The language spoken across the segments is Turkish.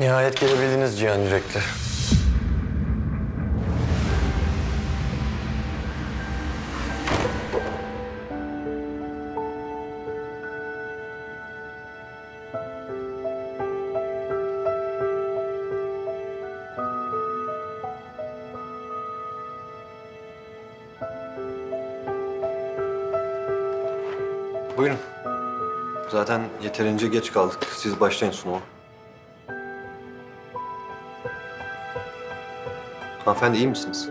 Nihayet gelebildiniz Cihan Yürekli. Buyurun. Zaten yeterince geç kaldık. Siz başlayın sunuma. Hanımefendi iyi misiniz?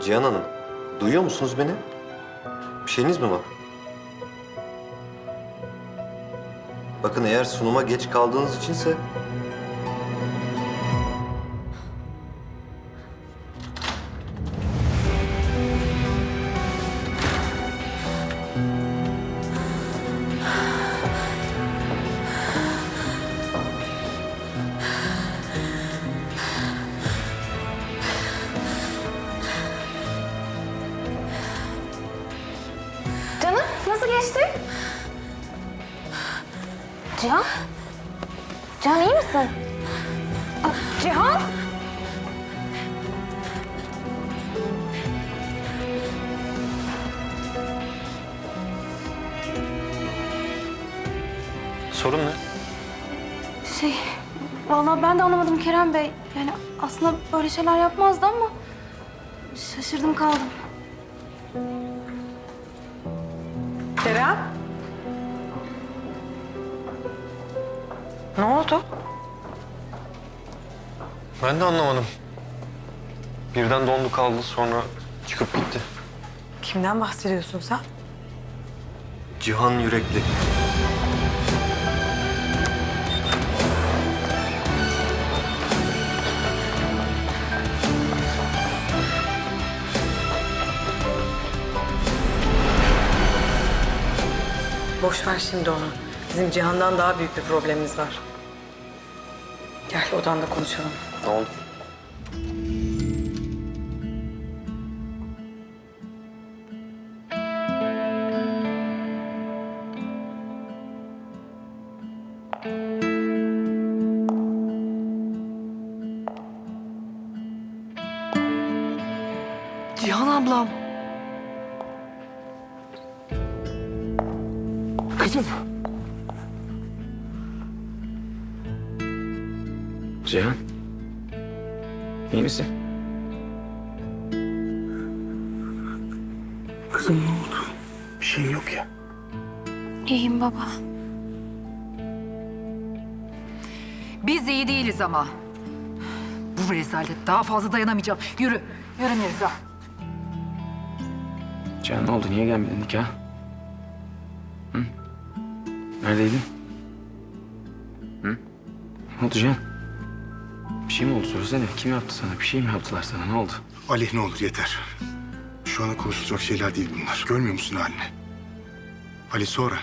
Cihan Hanım, duyuyor musunuz beni? Bir şeyiniz mi var? Bakın eğer sunuma geç kaldığınız içinse... Sorun ne? Şey, vallahi ben de anlamadım Kerem Bey. Yani aslında böyle şeyler yapmazdı ama şaşırdım kaldım. Kerem? Ne oldu? Ben de anlamadım. Birden dondu kaldı sonra çıkıp gitti. Kimden bahsediyorsun sen? Cihan Yürekli. Boş ver şimdi onu. Bizim Cihan'dan daha büyük bir problemimiz var. Gel odanda konuşalım. Ne oldu? Cihan ablam. Kızım. Cihan. İyi misin? Kızım ne oldu? Bir şeyin yok ya. İyiyim baba. Biz iyi değiliz ama. Bu rezalet daha fazla dayanamayacağım. Yürü, yürü Mirza. Cihan ne oldu? Niye gelmedin nikah? Hı? Neredeydin? Hı? Ne oldu Cihan? Bir şey mi oldu söylesene. Kim yaptı sana? Bir şey mi yaptılar sana? Ne oldu? Ali ne olur yeter. Şu ana konuşulacak şeyler değil bunlar. Görmüyor musun halini? Ali sonra.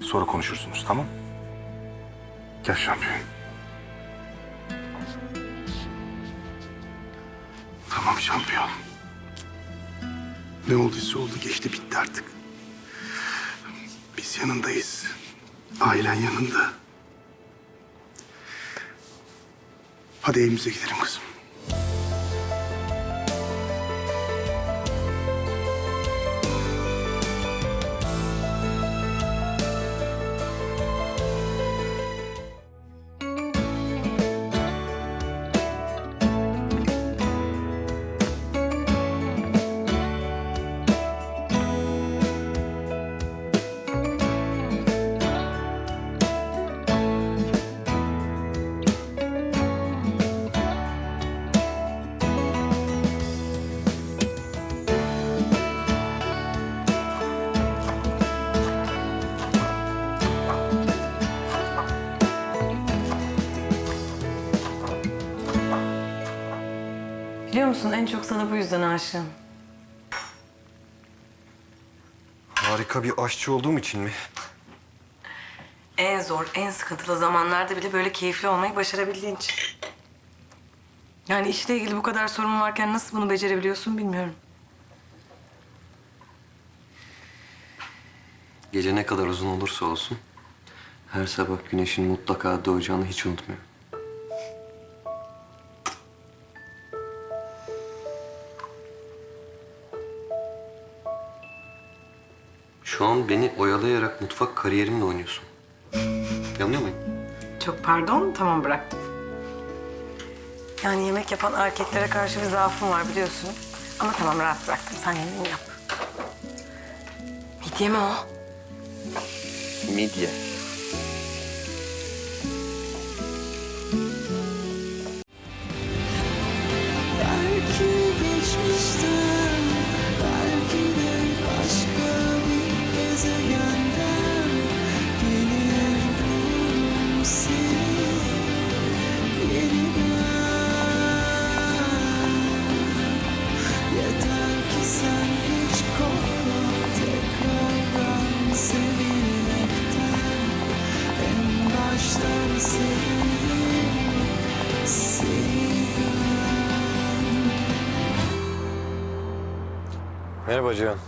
Sonra konuşursunuz tamam? Gel şampiyon. Tamam şampiyon. Ne olduysa oldu geçti bitti artık. Yanındayız. Ailen yanında. Hadi evimize gidelim kızım. En çok sana bu yüzden aşığım. Harika bir aşçı olduğum için mi? En zor, en sıkıntılı zamanlarda bile böyle keyifli olmayı başarabildiğin için. Yani işle ilgili bu kadar sorun varken nasıl bunu becerebiliyorsun bilmiyorum. Gece ne kadar uzun olursa olsun her sabah güneşin mutlaka doğacağını hiç unutmuyorum. Şu an beni oyalayarak mutfak kariyerimle oynuyorsun. Yanıyor muyum? Çok pardon, tamam bıraktım. Yani yemek yapan erkeklere karşı bir zaafım var biliyorsun. Ama tamam rahat bıraktım. Sen yemeğini yap. Midye mi o? Midye. Cihan.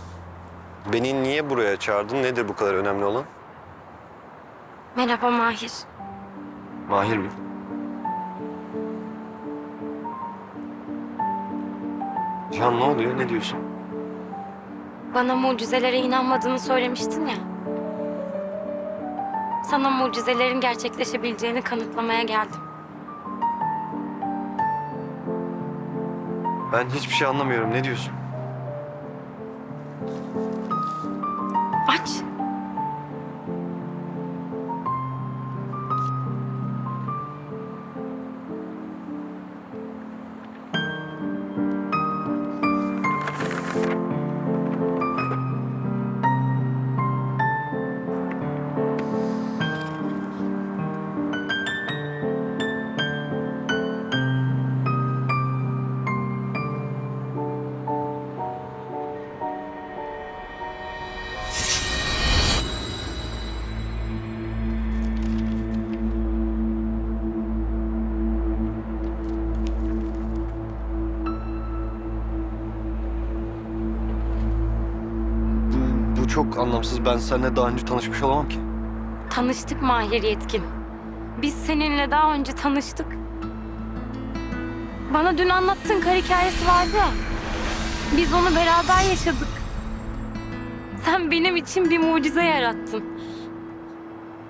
Beni niye buraya çağırdın? Nedir bu kadar önemli olan? Merhaba Mahir. Mahir mi? Cihan ne oluyor? Ne diyorsun? Bana mucizelere inanmadığını söylemiştin ya. Sana mucizelerin gerçekleşebileceğini kanıtlamaya geldim. Ben hiçbir şey anlamıyorum. Ne diyorsun? Thank you. Çok anlamsız. Ben seninle daha önce tanışmış olamam ki. Tanıştık Mahir Yetkin. Biz seninle daha önce tanıştık. Bana dün anlattığın kar hikayesi vardı ya. Biz onu beraber yaşadık. Sen benim için bir mucize yarattın.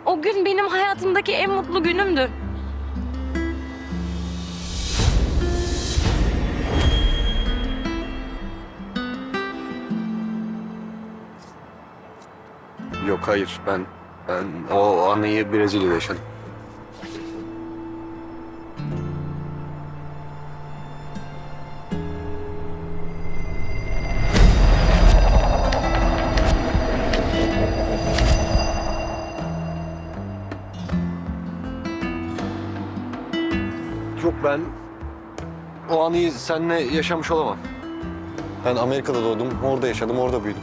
O gün benim hayatımdaki en mutlu günümdü. Yok hayır. Ben ben o anıyı Brezilya'da yaşadım. Yok ben o anıyı seninle yaşamış olamam. Ben Amerika'da doğdum, orada yaşadım, orada büyüdüm.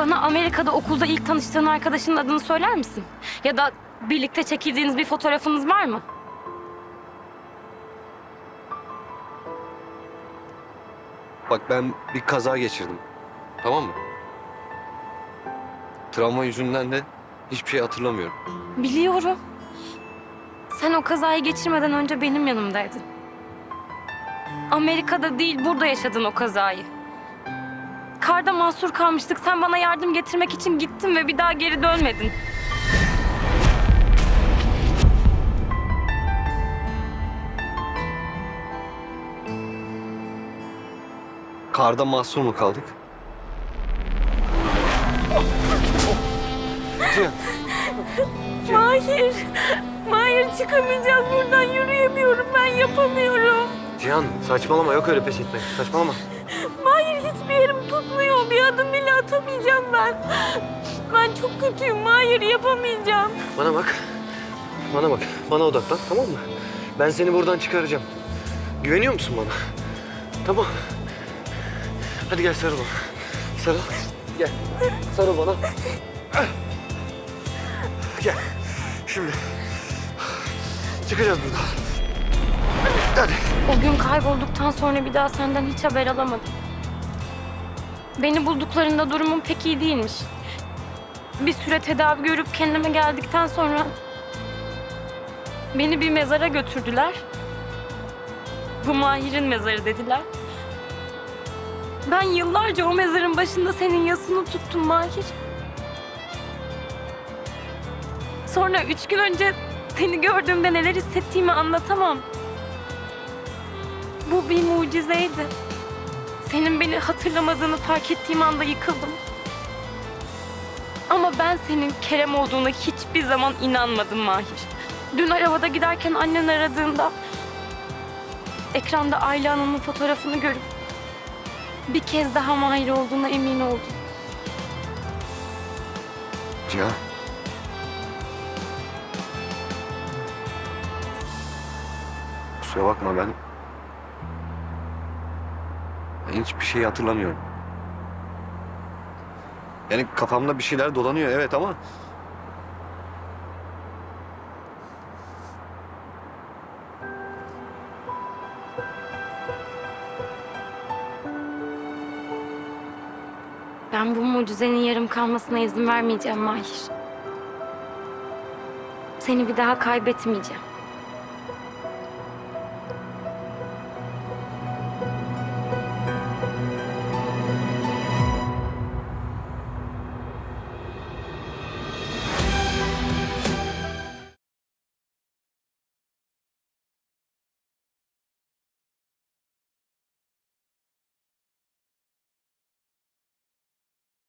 Bana Amerika'da okulda ilk tanıştığın arkadaşının adını söyler misin? Ya da birlikte çekildiğiniz bir fotoğrafınız var mı? Bak ben bir kaza geçirdim. Tamam mı? Travma yüzünden de hiçbir şey hatırlamıyorum. Biliyorum. Sen o kazayı geçirmeden önce benim yanımdaydın. Amerika'da değil, burada yaşadın o kazayı. Karda mahsur kalmıştık. Sen bana yardım getirmek için gittin ve bir daha geri dönmedin. Karda mahsur mu kaldık? Cihan, Mahir, Mahir çıkamayacağız buradan. Yürüyemiyorum, ben yapamıyorum. Cihan saçmalama yok öyle pes etmek. Saçmalama. Mahir hiçbir yerim tutmuyor. Bir adım bile atamayacağım ben. Ben çok kötüyüm Mahir, yapamayacağım. Bana bak. Bana bak. Bana odaklan tamam mı? Ben seni buradan çıkaracağım. Güveniyor musun bana? Tamam. Hadi gel sarıl bana. Sarıl. Gel. Sarıl bana. Gel. Şimdi. Çıkacağız buradan. Hadi. O gün kaybolduktan sonra bir daha senden hiç haber alamadım. Beni bulduklarında durumum pek iyi değilmiş. Bir süre tedavi görüp kendime geldikten sonra beni bir mezara götürdüler. Bu Mahir'in mezarı dediler. Ben yıllarca o mezarın başında senin yasını tuttum Mahir. Sonra üç gün önce seni gördüğümde neler hissettiğimi anlatamam. Bu bir mucizeydi. Senin beni hatırlamadığını fark ettiğim anda yıkıldım. Ama ben senin Kerem olduğuna hiçbir zaman inanmadım Mahir. Dün arabada giderken annen aradığında ekranda Ayla Hanım'ın fotoğrafını görüp bir kez daha Mahir olduğuna emin oldum. Cihan. Kusura bakma ben... Hiçbir şey hatırlamıyorum. Yani kafamda bir şeyler dolanıyor evet ama... Ben bu mucizenin yarım kalmasına izin vermeyeceğim Mahir. Seni bir daha kaybetmeyeceğim.